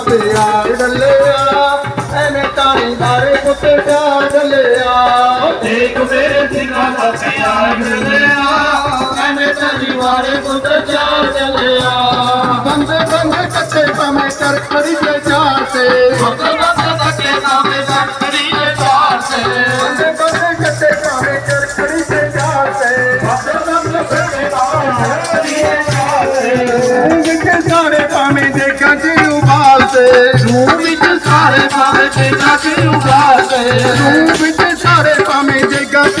ਪਿਆਰ ਡੱਲਿਆ ਐਵੇਂ ਤਾਰੇ ਦਾਰੇ ਪੁੱਤ ਪਿਆਰ ਡੱਲਿਆ ਦੇਖ ਮੇਰੇ ਸਿੰਘਾਂ ਦਾ ਪਿਆਰ ਡੱਲਿਆ ਐਵੇਂ ਤਾਰੇ ਵਾਰੇ ਪੁੱਤ ਪਿਆਰ ਡੱਲਿਆ ਬੰਦੇ ਬੰਦੇ ਕੱਚੇ ਸਮੇਂ ਕਰ ਖੜੀ ਨਵੇਂ ਦੇ ਕੱਢ ਉਬਾਲ ਤੇ। ਰੂਹ ਵਿੱਚ ਸਾਰੇ ਭਾਵੇਂ ਦੇ ਕੱਢ ਉਬਾਲ ਤੇ। ਰੂਹ ਵਿੱਚ ਸਾਰੇ ਭਾਵੇਂ ਦੇ ਕੱਢ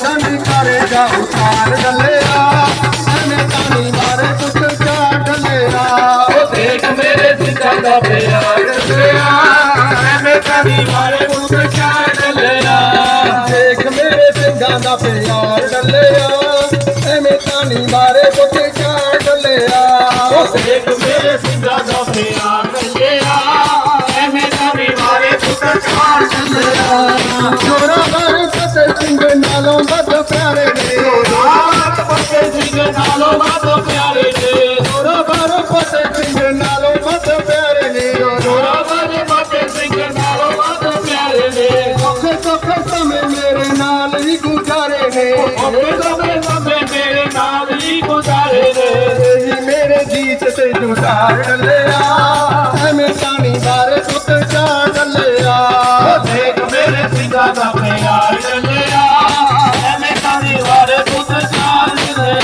ਸ਼ਨ ਕਰੇ ਜਾ ਸਨ ਤਾਨੀ ਮਾਰੇ ਕੁੱਟ ਜਾ ਮੇਰੇ ਸਿੱਧਾ ਦਾ ਪਿਆਰ ਡੱਲਿਆ ਐਵੇਂ ਤਾਨੀ ਮਾਰੇ ਜਾ ਮੇਰੇ ਸਿੰਘਾਂ ਦਾ ਪਿਆਰ। ਸੁੱਖ ਸਮੇਂ ਮੇਰੇ ਨਾਲ ਹੀ ਗੁਜ਼ਾਰੇ ਨੇ। ਔਖੇ ਸਮੇਂ ਸਮੇਂ ਮੇਰੇ ਨਾਲ ਹੀ ਗੁਜ਼ਾਰੇ ਨੇ। ਜੀ ਮੇਰੇ ਜੀਤ ਤੇ ਜੁਦਾਰ ਲੈ